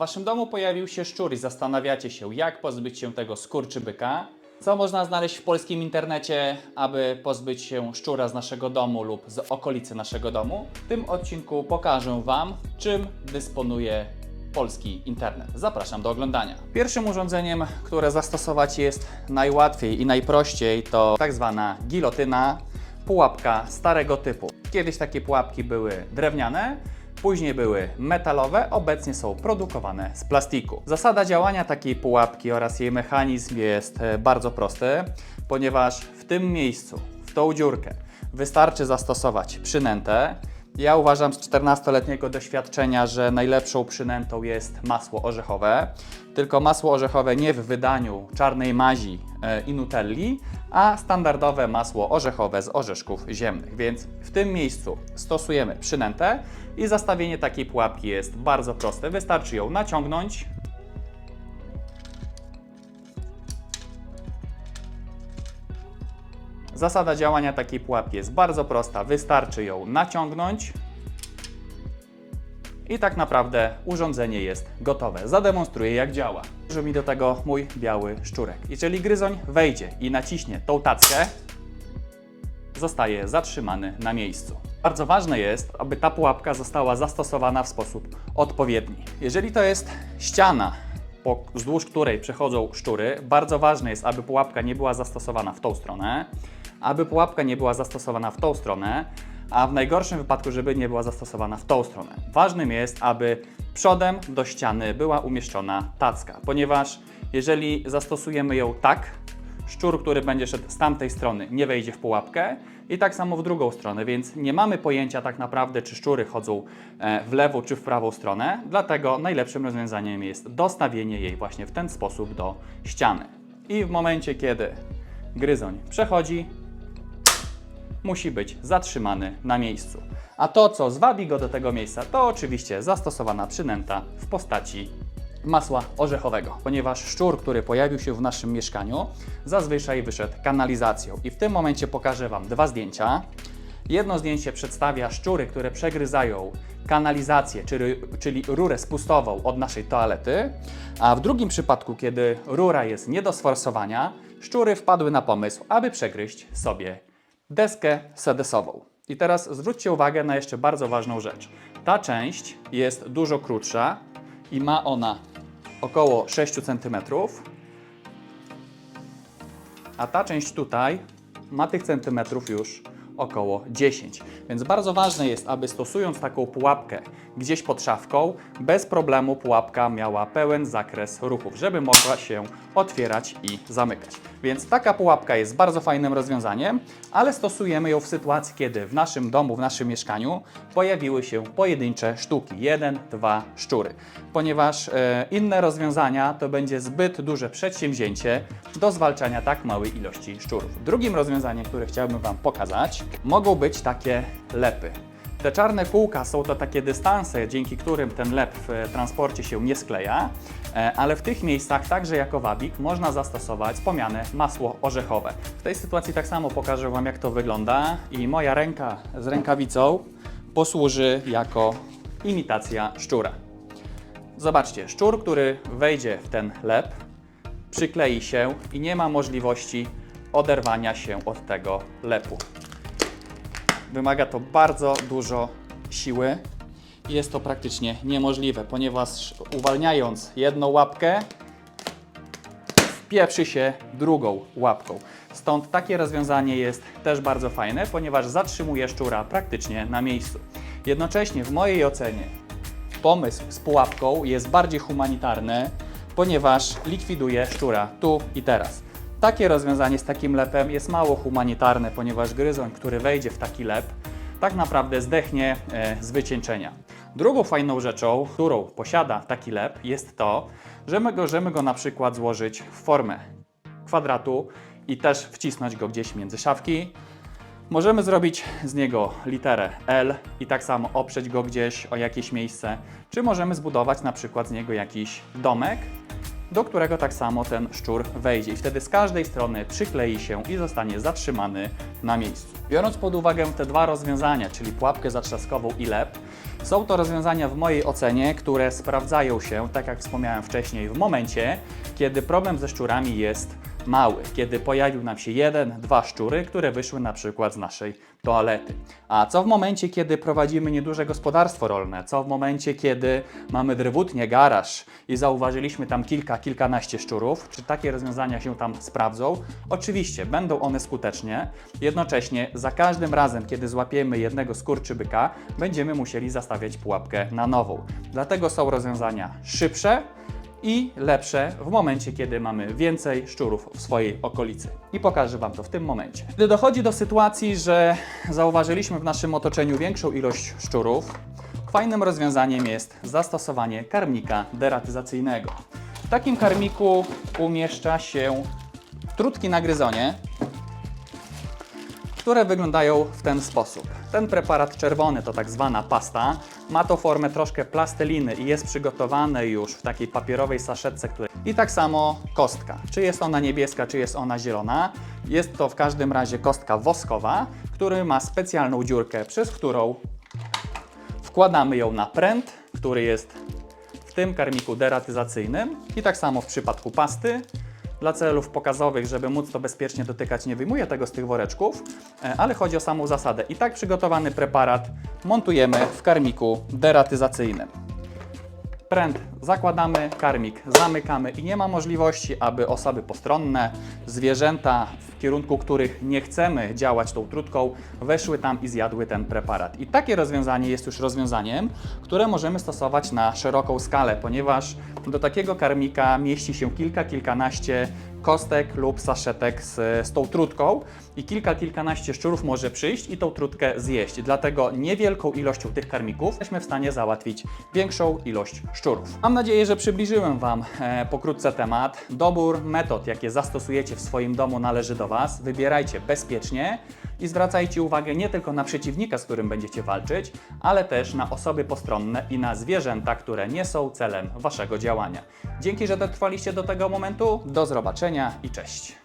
W waszym domu pojawił się szczur i zastanawiacie się, jak pozbyć się tego skurczybyka. Co można znaleźć w polskim internecie, aby pozbyć się szczura z naszego domu lub z okolicy naszego domu? W tym odcinku pokażę Wam, czym dysponuje polski internet. Zapraszam do oglądania. Pierwszym urządzeniem, które zastosować jest najłatwiej i najprościej, to tak zwana gilotyna, pułapka starego typu. Kiedyś takie pułapki były drewniane, Później były metalowe, obecnie są produkowane z plastiku. Zasada działania takiej pułapki oraz jej mechanizm jest e, bardzo prosty, ponieważ w tym miejscu, w tą dziurkę, wystarczy zastosować przynętę. Ja uważam z 14-letniego doświadczenia, że najlepszą przynętą jest masło orzechowe. Tylko masło orzechowe nie w wydaniu czarnej mazi e, i nutelli, a standardowe masło orzechowe z orzeszków ziemnych. Więc w tym miejscu stosujemy przynętę i zastawienie takiej pułapki jest bardzo proste. Wystarczy ją naciągnąć. Zasada działania takiej pułapki jest bardzo prosta. Wystarczy ją naciągnąć i tak naprawdę urządzenie jest gotowe. Zademonstruję jak działa. Służy mi do tego mój biały szczurek. Jeżeli gryzoń wejdzie i naciśnie tą tackę, zostaje zatrzymany na miejscu. Bardzo ważne jest, aby ta pułapka została zastosowana w sposób odpowiedni. Jeżeli to jest ściana, po, wzdłuż której przechodzą szczury, bardzo ważne jest, aby pułapka nie była zastosowana w tą stronę, aby pułapka nie była zastosowana w tą stronę, a w najgorszym wypadku, żeby nie była zastosowana w tą stronę. Ważnym jest, aby przodem do ściany była umieszczona tacka, ponieważ jeżeli zastosujemy ją tak, szczur, który będzie szedł z tamtej strony, nie wejdzie w pułapkę i tak samo w drugą stronę, więc nie mamy pojęcia tak naprawdę, czy szczury chodzą e, w lewą czy w prawą stronę, dlatego najlepszym rozwiązaniem jest dostawienie jej właśnie w ten sposób do ściany. I w momencie, kiedy gryzoń przechodzi, musi być zatrzymany na miejscu. A to, co zwabi go do tego miejsca, to oczywiście zastosowana przynęta w postaci masła orzechowego, ponieważ szczur, który pojawił się w naszym mieszkaniu, zazwyczaj wyszedł kanalizacją. I w tym momencie pokażę Wam dwa zdjęcia. Jedno zdjęcie przedstawia szczury, które przegryzają kanalizację, czyli, czyli rurę spustową od naszej toalety, a w drugim przypadku, kiedy rura jest nie do sforsowania, szczury wpadły na pomysł, aby przegryźć sobie deskę sedesową. I teraz zwróćcie uwagę na jeszcze bardzo ważną rzecz. Ta część jest dużo krótsza i ma ona około 6 cm, a ta część tutaj ma tych centymetrów już około 10. Więc bardzo ważne jest, aby stosując taką pułapkę gdzieś pod szafką, bez problemu pułapka miała pełen zakres ruchów, żeby mogła się otwierać i zamykać. Więc taka pułapka jest bardzo fajnym rozwiązaniem, ale stosujemy ją w sytuacji, kiedy w naszym domu, w naszym mieszkaniu pojawiły się pojedyncze sztuki, jeden, dwa szczury, ponieważ e, inne rozwiązania to będzie zbyt duże przedsięwzięcie do zwalczania tak małej ilości szczurów. Drugim rozwiązaniem, które chciałbym Wam pokazać, mogą być takie lepy. Te czarne kółka są to takie dystanse, dzięki którym ten lep w transporcie się nie skleja, e, ale w tych miejscach, także jako wabik, można zastosować wspomniane masło orzechowe. W tej sytuacji tak samo pokażę Wam, jak to wygląda i moja ręka z rękawicą posłuży jako imitacja szczura. Zobaczcie, szczur, który wejdzie w ten lep, przyklei się i nie ma możliwości oderwania się od tego lepu. Wymaga to bardzo dużo siły jest to praktycznie niemożliwe, ponieważ uwalniając jedną łapkę, wpieprzy się drugą łapką. Stąd takie rozwiązanie jest też bardzo fajne, ponieważ zatrzymuje szczura praktycznie na miejscu. Jednocześnie w mojej ocenie pomysł z pułapką jest bardziej humanitarny, ponieważ likwiduje szczura tu i teraz. Takie rozwiązanie z takim lepem jest mało humanitarne, ponieważ gryzoń, który wejdzie w taki lep, tak naprawdę zdechnie e, z wycieńczenia. Drugą fajną rzeczą, którą posiada taki lep, jest to, że my możemy go na przykład złożyć w formę kwadratu i też wcisnąć go gdzieś między szafki. Możemy zrobić z niego literę L i tak samo oprzeć go gdzieś o jakieś miejsce, czy możemy zbudować na przykład z niego jakiś domek do którego tak samo ten szczur wejdzie i wtedy z każdej strony przyklei się i zostanie zatrzymany na miejscu. Biorąc pod uwagę te dwa rozwiązania, czyli pułapkę zatrzaskową i lep, są to rozwiązania w mojej ocenie, które sprawdzają się, tak jak wspomniałem wcześniej, w momencie, kiedy problem ze szczurami jest mały, kiedy pojawił nam się jeden, dwa szczury, które wyszły na przykład z naszej toalety. A co w momencie, kiedy prowadzimy nieduże gospodarstwo rolne? Co w momencie, kiedy mamy drewutnie, garaż i zauważyliśmy tam kilka, kilkanaście szczurów? Czy takie rozwiązania się tam sprawdzą? Oczywiście, będą one skutecznie. Jednocześnie za każdym razem, kiedy złapiemy jednego skurczybyka, będziemy musieli zastawiać pułapkę na nową. Dlatego są rozwiązania szybsze, i lepsze w momencie, kiedy mamy więcej szczurów w swojej okolicy. I pokażę Wam to w tym momencie. Gdy dochodzi do sytuacji, że zauważyliśmy w naszym otoczeniu większą ilość szczurów, fajnym rozwiązaniem jest zastosowanie karmnika deratyzacyjnego. W takim karmiku umieszcza się trutki na gryzonie, które wyglądają w ten sposób. Ten preparat czerwony to tak zwana pasta. Ma to formę troszkę plasteliny i jest przygotowane już w takiej papierowej saszetce. I tak samo kostka. Czy jest ona niebieska, czy jest ona zielona. Jest to w każdym razie kostka woskowa, który ma specjalną dziurkę, przez którą wkładamy ją na pręt, który jest w tym karmiku deratyzacyjnym. I tak samo w przypadku pasty. Dla celów pokazowych, żeby móc to bezpiecznie dotykać, nie wyjmuję tego z tych woreczków, e, ale chodzi o samą zasadę. I tak przygotowany preparat montujemy w karmiku deratyzacyjnym. Pręt zakładamy, karmik zamykamy i nie ma możliwości, aby osoby postronne, zwierzęta, w kierunku których nie chcemy działać tą trutką, weszły tam i zjadły ten preparat. I takie rozwiązanie jest już rozwiązaniem, które możemy stosować na szeroką skalę, ponieważ do takiego karmika mieści się kilka, kilkanaście kostek lub saszetek z, z tą trutką i kilka, kilkanaście szczurów może przyjść i tą trutkę zjeść. Dlatego niewielką ilością tych karmików jesteśmy w stanie załatwić większą ilość szczurów. Mam nadzieję, że przybliżyłem Wam e, pokrótce temat. Dobór metod, jakie zastosujecie w swoim domu należy do Was. Wybierajcie bezpiecznie i zwracajcie uwagę nie tylko na przeciwnika, z którym będziecie walczyć, ale też na osoby postronne i na zwierzęta, które nie są celem Waszego działania. Dzięki, że dotrwaliście do tego momentu. Do zobaczenia i cześć.